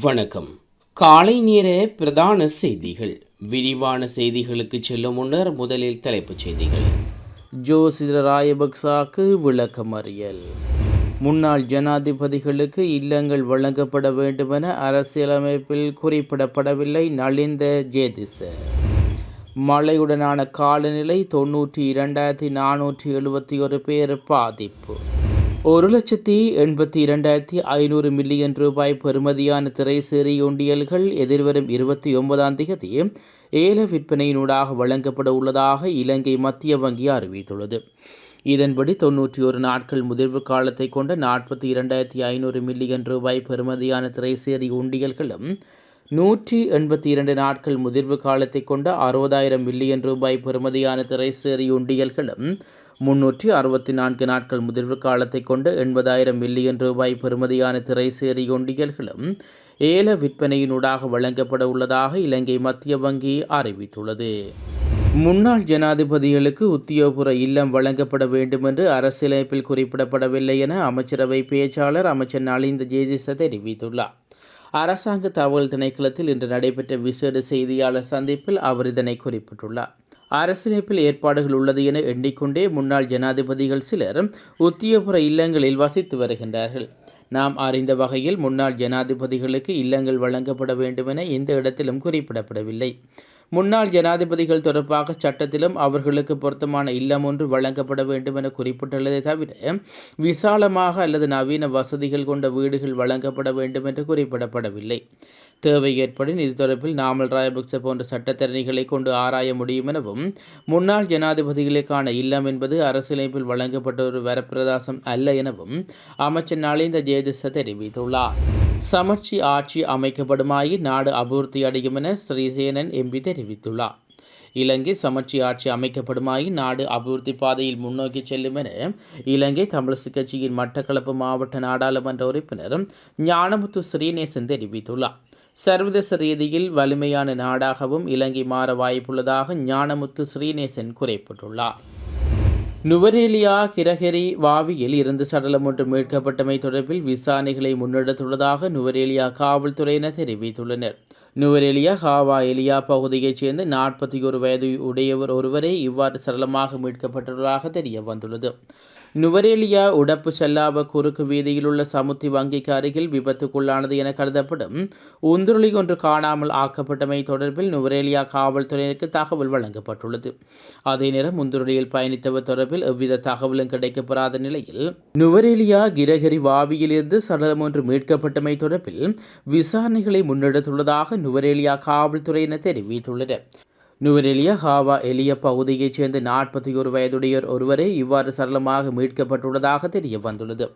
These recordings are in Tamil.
வணக்கம். காலை நேர பிரதான செய்திகள். விரிவான செய்திகளுக்கு செல்லும் முன்னர் முதலில் தலைப்புச் செய்திகள். ஜோசித ராயபக்சாக்கு விளக்கமறியல். முன்னாள் ஜனாதிபதிகளுக்கு இல்லங்கள் வழங்கப்பட வேண்டுமென அரசியலமைப்பில் குறிப்பிடப்படவில்லை நலிந்த ஜேதிச மழையுடனான காலநிலை தொன்னூற்றி இரண்டாயிரத்தி நானூற்றி எழுபத்தி ஒரு பேர் பாதிப்பு. ஒரு லட்சத்தி எண்பத்தி இரண்டாயிரத்தி ஐநூறு மில்லியன் ரூபாய் பெறுமதியான திரைசேரி உண்டியல்கள் எதிர்வரும் இருபத்தி ஒன்பதாம் தேதி ஏல விற்பனையினூடாக வழங்கப்பட உள்ளதாக இலங்கை மத்திய வங்கி அறிவித்துள்ளது. இதன்படி தொன்னூற்றி ஒரு நாட்கள் முதிர்வு காலத்தை கொண்ட நாற்பத்தி இரண்டாயிரத்தி ஐநூறு மில்லியன் ரூபாய் பெறுமதியான திரைசேரி உண்டியல்களும் நூற்றி எண்பத்தி இரண்டு நாட்கள் முதிர்வு காலத்தை கொண்ட அறுபதாயிரம் மில்லியன் ரூபாய் பெறுமதியான திரைசேரி உண்டியல்களும் முன்னூற்றி அறுபத்தி நான்கு நாட்கள் முதிர்வு காலத்தை கொண்டு எண்பதாயிரம் மில்லியன் ரூபாய் பெறுமதியான திரைசேரி ஒண்டியல்களும் ஏல விற்பனையினூடாக வழங்கப்பட உள்ளதாக இலங்கை மத்திய வங்கி அறிவித்துள்ளது. முன்னாள் ஜனாதிபதிகளுக்கு உத்தியோகபுர இல்லம் வழங்கப்பட வேண்டும் என்று அரசியலமைப்பில் குறிப்பிடப்படவில்லை என அமைச்சரவை பேச்சாளர் அமைச்சர் நலிந்த ஜேஜிச தெரிவித்துள்ளார். அரசாங்க தகவல் திணைக்களத்தில் இன்று நடைபெற்ற விசேட செய்தியாளர் சந்திப்பில் அவர் இதனை குறிப்பிட்டுள்ளார். அரசியலமைப்பில் ஏற்பாடுகள் உள்ளது என எண்ணிக்கொண்டே முன்னாள் ஜனாதிபதிகள் சிலர் உத்தியபுர இல்லங்களில் வசித்து வருகின்றார்கள். நாம் அறிந்த வகையில் முன்னாள் ஜனாதிபதிகளுக்கு இல்லங்கள் வழங்கப்பட வேண்டுமென எந்த இடத்திலும் குறிப்பிடப்படவில்லை. முன்னாள் ஜனாதிபதிகள் தொடர்பாக சட்டத்திலும் அவர்களுக்கு பொருத்தமான இல்லம் ஒன்று வழங்கப்பட வேண்டும் என குறிப்பிட்டுள்ளதை தவிர விசாலமாக அல்லது நவீன வசதிகள் கொண்ட வீடுகள் வழங்கப்பட வேண்டும் என்று குறிப்பிடப்படவில்லை. தேவை ஏற்படின் இது தொடர்பில் நாமல் ராயபக்ச போன்ற சட்டத்தரணிகளை கொண்டு ஆராய முடியும் எனவும் முன்னாள் ஜனாதிபதிகளுக்கான இல்லம் என்பது அரசியலமைப்பில் வழங்கப்பட்ட ஒரு வரப்பிரதாசம் அல்ல எனவும் அமைச்சர் நலிந்த ஜெயதிச தெரிவித்துள்ளார். சமர்ச்சி ஆட்சி அமைக்கப்படுமாயி நாடு அபிவிருத்தி அடையும் என ஸ்ரீசேனன் எம்பி தெரிவித்துள்ளார். இலங்கை சமர்ச்சி ஆட்சி அமைக்கப்படுமாயி நாடு அபிவிருத்தி பாதையில் முன்னோக்கி செல்லும் என இலங்கை தமிழரசு கட்சியின் மட்டக்களப்பு மாவட்ட நாடாளுமன்ற உறுப்பினர் ஞானமுத்து ஸ்ரீநேசன் தெரிவித்துள்ளார். சர்வதேச ரீதியில் வலிமையான நாடாகவும் இலங்கை மாற வாய்ப்புள்ளதாக ஞானமுத்து ஸ்ரீநேசன் குறிப்பிட்டுள்ளார். நுவரேலியா கிரகரி வாவியில் இருந்து சடலம் ஒன்று மீட்கப்பட்டமை தொடர்பில் விசாரணைகளை முன்னெடுத்துள்ளதாக நுவரேலியா காவல்துறையினர் தெரிவித்துள்ளனர். நுவரேலியா ஹாவா எலியா பகுதியைச் சேர்ந்த நாற்பத்தி ஒரு வயது உடையவர் ஒருவரே இவ்வாறு சரளமாக மீட்கப்பட்டுள்ளதாக தெரிய வந்துள்ளது. நுவரேலியா உடப்பு செல்லாவ குறுக்கு வீதியில் உள்ள சமுத்தி வங்கிக்கு அருகில் விபத்துக்குள்ளானது என கருதப்படும் உந்துருளி ஒன்று காணாமல் ஆக்கப்பட்டமை தொடர்பில் நுவரேலியா காவல்துறையினருக்கு தகவல் வழங்கப்பட்டுள்ளது. அதே நேரம் உந்துருளியில் பயணித்தவர் தொடர்பில் எவ்வித தகவலும் கிடைக்கப்பெறாத நிலையில் நுவரேலியா கிரகரி வாவியிலிருந்து சடலம் ஒன்று மீட்கப்பட்டமை தொடர்பில் விசாரணைகளை முன்னெடுத்துள்ளதாக நுவரேலியா காவல்துறையினர் தெரிவித்துள்ளனர். நுவரெலியா ஹாவா எலிய பகுதியைச் சேர்ந்த நாற்பத்தி ஒரு வயதுடையோர் ஒருவரே இவ்வாறு சரளமாக மீட்கப்பட்டுள்ளதாக தெரிய வந்துள்ளது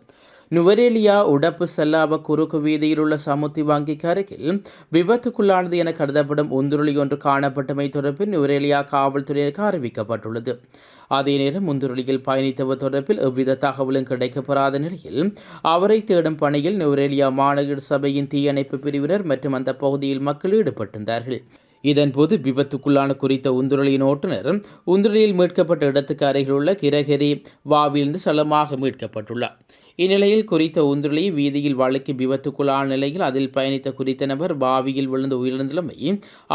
நுவரேலியா உடப்பு செல்லாவ குறுக்கு வீதியிலுள்ள சமுத்தி வங்கிக்கு அருகில் விபத்துக்குள்ளானது என கருதப்படும் உந்துருளி ஒன்று காணப்பட்டமை தொடர்பில் நுவரேலியா காவல்துறையினருக்கு அறிவிக்கப்பட்டுள்ளது. அதே நேரம் முந்துருளியில் பயணித்தவர் தொடர்பில் எவ்வித தகவலும் கிடைக்கப்பெறாத நிலையில் அவரை தேடும் பணியில் நுவரேலியா மாநகர சபையின் தீயணைப்பு பிரிவினர் மற்றும் அந்த பகுதியில் மக்கள் ஈடுபட்டிருந்தார்கள். இதன்போது விபத்துக்குள்ளான குறித்த உந்துரலியின் ஓட்டுநர் உந்துரலியில் மீட்கப்பட்ட இடத்துக்கு அருகில் உள்ள கிரகரி வாவிலிருந்து சலமாக மீட்கப்பட்டுள்ளார். இந்நிலையில் குறித்த உந்துரலி வீதியில் வழக்கி விபத்துக்குள்ளான நிலையில் அதில் பயணித்த குறித்த நபர் பாவியில் விழுந்து உயிரிழந்துள்ளமை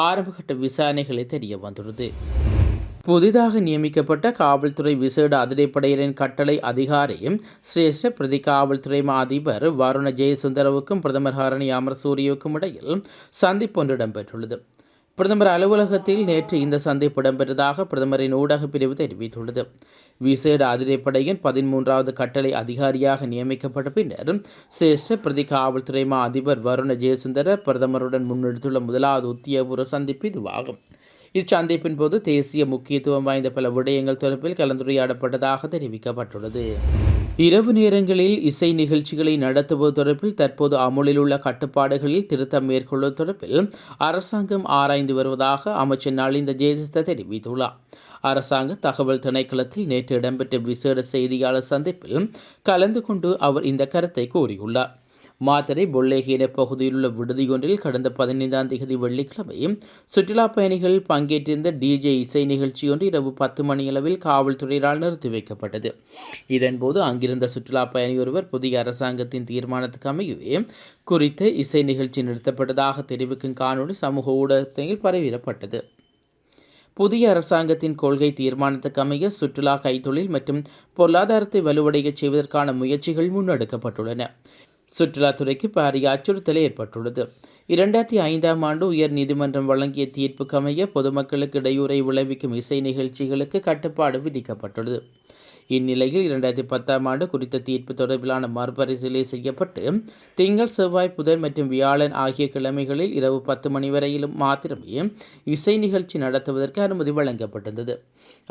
ஆரம்பகட்ட விசாரணைகளை தெரிய வந்துள்ளது. புதிதாக நியமிக்கப்பட்ட காவல்துறை விசேட அதிரைப்படையினரின் கட்டளை அதிகாரியும் சிரேஷ்ட பிரதி காவல்துறை அதிபர் வருண ஜெயசுந்தரவுக்கும் பிரதமர் ஹரணி அமர்சூரியுக்கும் இடையில் சந்திப்பு ஒன்று இடம்பெற்றுள்ளது. பிரதமர் அலுவலகத்தில் நேற்று இந்த சந்திப்பு இடம்பெற்றதாக பிரதமரின் ஊடக பிரிவு தெரிவித்துள்ளது. விசேட அதிரைப்படையின் பதிமூன்றாவது கட்டளை அதிகாரியாக நியமிக்கப்பட்ட பின்னர் சிரேஷ்ட பிரதி காவல்துறை மா அதிபர் வருண ஜெயசுந்தர பிரதமருடன் முன்னெடுத்துள்ள முதலாவது உத்தியபூர்வ சந்திப்பு இதுவாகும். இச்சந்திப்பின் போது தேசிய முக்கியத்துவம் வாய்ந்த பல விடயங்கள் தொடர்பில் கலந்துரையாடப்பட்டதாக தெரிவிக்கப்பட்டுள்ளது. இரவு நேரங்களில் இசை நிகழ்ச்சிகளை நடத்துவது தொடர்பில் தற்போது அமுலில் உள்ள கட்டுப்பாடுகளில் திருத்தம் மேற்கொள்வது தொடர்பில் அரசாங்கம் ஆராய்ந்து வருவதாக அமைச்சர் நளிந்த ஜெயசிஸ்த தெரிவித்துள்ளார். அரசாங்க தகவல் திணைக்களத்தில் நேற்று இடம்பெற்ற விசேட செய்தியாளர் சந்திப்பில் கலந்து கொண்டு அவர் இந்த கருத்தை கூறியுள்ளார். மாத்தரை பொல்லேகேன பகுதியிலுள்ள விடுதியொன்றில் கடந்த பதினைந்தாம் தேதி வெள்ளிக்கிழமை சுற்றுலா பயணிகள் பங்கேற்றிருந்த டிஜே இசை நிகழ்ச்சியொன்று இரவு பத்து மணியளவில் காவல்துறையினால் நிறுத்தி வைக்கப்பட்டது. இதன்போது அங்கிருந்த சுற்றுலா பயணி ஒருவர் புதிய அரசாங்கத்தின் தீர்மானத்துக்கு அமையவே குறித்த இசை நிகழ்ச்சி நிறுத்தப்பட்டதாக தெரிவிக்கும் காணொலி சமூக ஊடகத்தில் பரவிடப்பட்டது. புதிய அரசாங்கத்தின் கொள்கை தீர்மானத்துக்கு அமைய சுற்றுலா கைத்தொழில் மற்றும் பொருளாதாரத்தை வலுவடையச் செய்வதற்கான முயற்சிகள் முன்னெடுக்கப்பட்டுள்ளன. சுற்றுலாத்துறைக்கு பாரிய அச்சுறுத்தல் ஏற்பட்டுள்ளது. இரண்டாயிரத்தி ஐந்தாம் ஆண்டு உயர் நீதிமன்றம் வழங்கிய தீர்ப்புக்கு அமைய பொதுமக்களுக்கு இடையூறை விளைவிக்கும் இசை நிகழ்ச்சிகளுக்கு கட்டுப்பாடு விதிக்கப்பட்டுள்ளது. இந்நிலையில் இரண்டாயிரத்தி பத்தாம் ஆண்டு குறித்த தீர்ப்பு தொடர்பிலான மறுபரிசீலனை செய்யப்பட்டு திங்கள் செவ்வாய் புதன் மற்றும் வியாழன் ஆகிய கிழமைகளில் இரவு பத்து மணி வரையிலும் மாத்திரமே இசை நிகழ்ச்சி நடத்துவதற்கு அனுமதி வழங்கப்பட்டிருந்தது.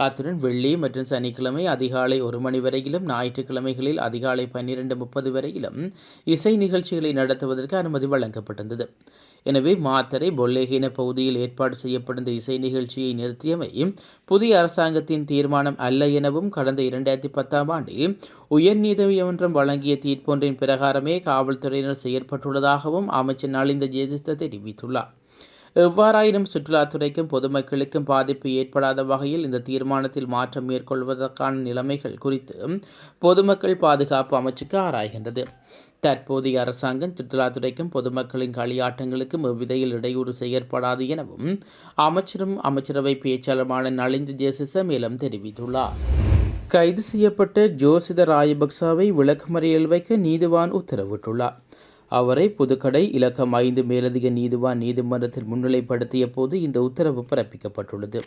அத்துடன் வெள்ளி மற்றும் சனிக்கிழமை அதிகாலை ஒரு மணி வரையிலும் ஞாயிற்றுக்கிழமைகளில் அதிகாலை பன்னிரண்டு முப்பது வரையிலும் இசை நிகழ்ச்சிகளை நடத்துவதற்கு அனுமதி வழங்கப்பட்டிருந்தது. எனவே மாத்தரை பொல்லேகின பகுதியில் ஏற்பாடு செய்யப்பட்ட இசை நிகழ்ச்சியை நிறுத்தியமை புதிய அரசாங்கத்தின் தீர்மானம் அல்ல எனவும் கடந்த இரண்டாயிரத்தி பத்தாம் ஆண்டில் உயர்நீதிமன்றம் வழங்கிய தீர்ப்பொன்றின் பிரகாரமே காவல்துறையினர் செயற்பட்டுள்ளதாகவும் அமைச்சர் நலிந்த ஜெயசித்த தெரிவித்துள்ளார். எவ்வாறாயினும் சுற்றுலாத்துறைக்கும் பொதுமக்களுக்கும் பாதிப்பு ஏற்படாத வகையில் இந்த தீர்மானத்தில் மாற்றம் மேற்கொள்வதற்கான நிலைமைகள் குறித்து பொதுமக்கள் பாதுகாப்பு அமைச்சுக்கு ஆராய்கின்றது. தற்போதைய அரசாங்கம் சுற்றுலாத்துறைக்கும் பொதுமக்களின் களியாட்டங்களுக்கும் எவ்விதையில் இடையூறு செயற்படாது எனவும் அமைச்சரும் அமைச்சரவை பேச்சாளருமான நளிந்த ஜேசிச மேலும் தெரிவித்துள்ளார். கைது செய்யப்பட்ட ஜோசித ராயபக்சாவை விளக்குமறியல் வைக்க நீதிவான் உத்தரவிட்டுள்ளார். அவரை புதுக்கடை இலக்கம் ஐந்து மேலதிக நீதிவான் நீதிமன்றத்தில் முன்னிலைப்படுத்திய போது இந்த உத்தரவு பிறப்பிக்கப்பட்டுள்ளது.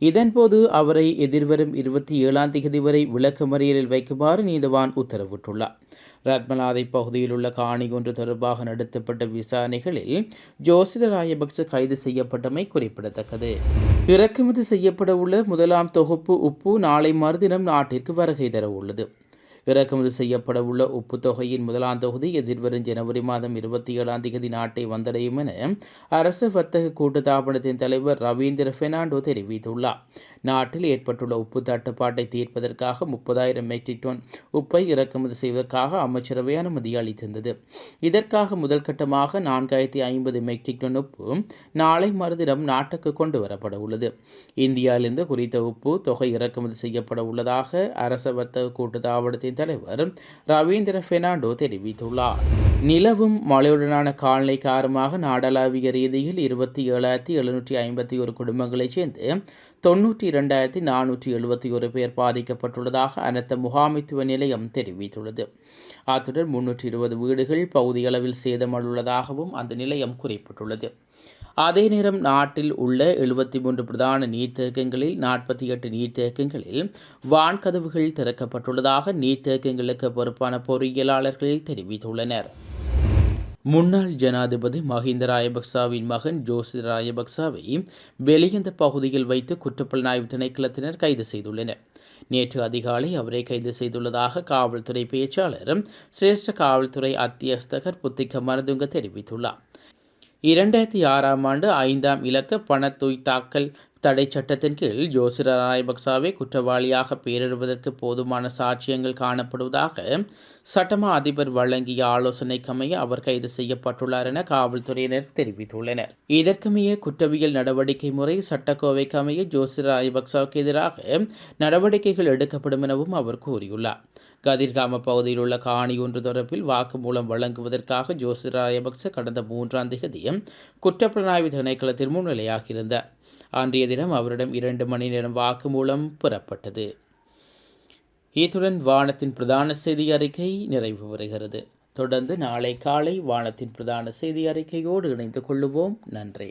இதன்போது அவரை எதிர்வரும் இருபத்தி ஏழாம் தேதி வரை விளக்கமறியலில் வைக்குமாறு நீதிவான் உத்தரவிட்டுள்ளார். ரத்மலாதை பகுதியில் உள்ள காணி ஒன்று தொடர்பாக நடத்தப்பட்ட விசாரணைகளில் ஜோசித ராயபக்ச கைது செய்யப்பட்டமை குறிப்பிடத்தக்கது. இறக்குமதி செய்யப்பட உள்ள முதலாம் தொகுப்பு உப்பு நாளை மறுதினம் நாட்டிற்கு வருகை தர உள்ளது இறக்குமதி செய்யப்பட உள்ள உப்பு தொகையின் முதலாம் தொகுதி எதிர்வரும் ஜனவரி மாதம் இருபத்தி ஏழாம் தேதி நாட்டை வந்தடையும் என அரசு வர்த்தக கூட்டுத்தாபனத்தின் தலைவர் ரவீந்திர பெர்னாண்டோ தெரிவித்துள்ளார். நாட்டில் ஏற்பட்டுள்ள உப்பு தட்டுப்பாட்டை தீர்ப்பதற்காக முப்பதாயிரம் மெட்ரிக் டன் உப்பை இறக்குமதி செய்வதற்காக அமைச்சரவை அனுமதி அளித்திருந்தது. இதற்காக முதல் கட்டமாக நான்காயிரத்தி ஐம்பது மெட்ரிக் டன் உப்பு நாளை மறுதினம் நாட்டுக்கு கொண்டு வரப்பட உள்ளது. இந்தியாவிலிருந்து குறித்த உப்பு தொகை இறக்குமதி செய்யப்பட உள்ளதாக அரச வர்த்தக கூட்டுத்தாபனத்தின் தலைவர் ரவீந்திர பெர்னாண்டோ தெரிவித்துள்ளார். நிலவும் மழையுடனான காலநிலை காரணமாக நாடளாவிய ரீதியில் இருபத்தி ஏழாயிரத்தி எழுநூற்றி ஐம்பத்தி ஒரு குடும்பங்களைச் சேர்ந்து தொன்னூற்றி இரண்டாயிரத்தி நானூற்றி எழுபத்தி ஒரு பேர் பாதிக்கப்பட்டுள்ளதாக அனைத்த முகாமைத்துவ நிலையம் தெரிவித்துள்ளது. அத்துடன் முன்னூற்றி இருபது வீடுகள் பகுதியளவில் சேதமடைந்துள்ளதாகவும் அந்த நிலையம் குறிப்பிட்டுள்ளது. அதே நேரம் நாட்டில் உள்ள எழுபத்தி மூன்று பிரதான நீர்த்தேக்கங்களில் நாற்பத்தி எட்டு நீர்த்தேக்கங்களில் வான்கதவுகள் திறக்கப்பட்டுள்ளதாக நீர்த்தேக்கங்களுக்கு பொறுப்பான பொறியியலாளர்கள் தெரிவித்துள்ளனர். முன்னாள் ஜனாதிபதி மஹிந்த ராயபக்சாவின் மகன் ஜோசி ராயபக்சாவை வெளியந்த பகுதியில் வைத்து குற்றப்புலனாய்வு திணைக்களத்தினர் கைது செய்துள்ளனர். நேற்று அதிகாலை அவரை கைது செய்துள்ளதாக காவல்துறை பேச்சாளர் சிரேஷ்ட காவல்துறை அத்தியஸ்தகர் புத்திக மருதுங்க தெரிவித்துள்ளார். இரண்டாயிரத்தி ஆறாம் ஆண்டு ஐந்தாம் இலக்க பணத்தொய் தாக்கல் தடை சட்டத்தின் கீழ் ஜோசிர ராயபக்சாவை குற்றவாளியாக பேரிடுவதற்கு போதுமான சாட்சியங்கள் காணப்படுவதாக சட்டமா அதிபர் வழங்கிய ஆலோசனைக்கமைய அவர் கைது செய்யப்பட்டுள்ளார் என காவல்துறையினர் தெரிவித்துள்ளனர். இதற்குமைய குற்றவியல் நடவடிக்கை முறை சட்டக்கோவைக்கமைய ஜோசிர ராயபக்சாவுக்கு எதிராக நடவடிக்கைகள் எடுக்கப்படும் எனவும் அவர் கூறியுள்ளார். கதிர்காம பகுதியில் உள்ள காணி ஒன்று தொடர்பில் வாக்குமூலம் வழங்குவதற்காக ஜோசிர ராயபக்ச கடந்த மூன்றாம் திகதியும் குற்றப்புலனாய்வு திணைக்களத்தில் முன்னிலையாகியிருந்தார். அன்றைய தினம் அவரிடம் இரண்டு மணி நேரம் வாக்குமூலம் பெறப்பட்டது. இத்துடன் வானத்தின் பிரதான செய்தி அறிக்கை நிறைவு வருகிறது தொடர்ந்து நாளை காலை வானத்தின் பிரதான செய்தி அறிக்கையோடு இணைந்து கொள்ளுவோம். நன்றி.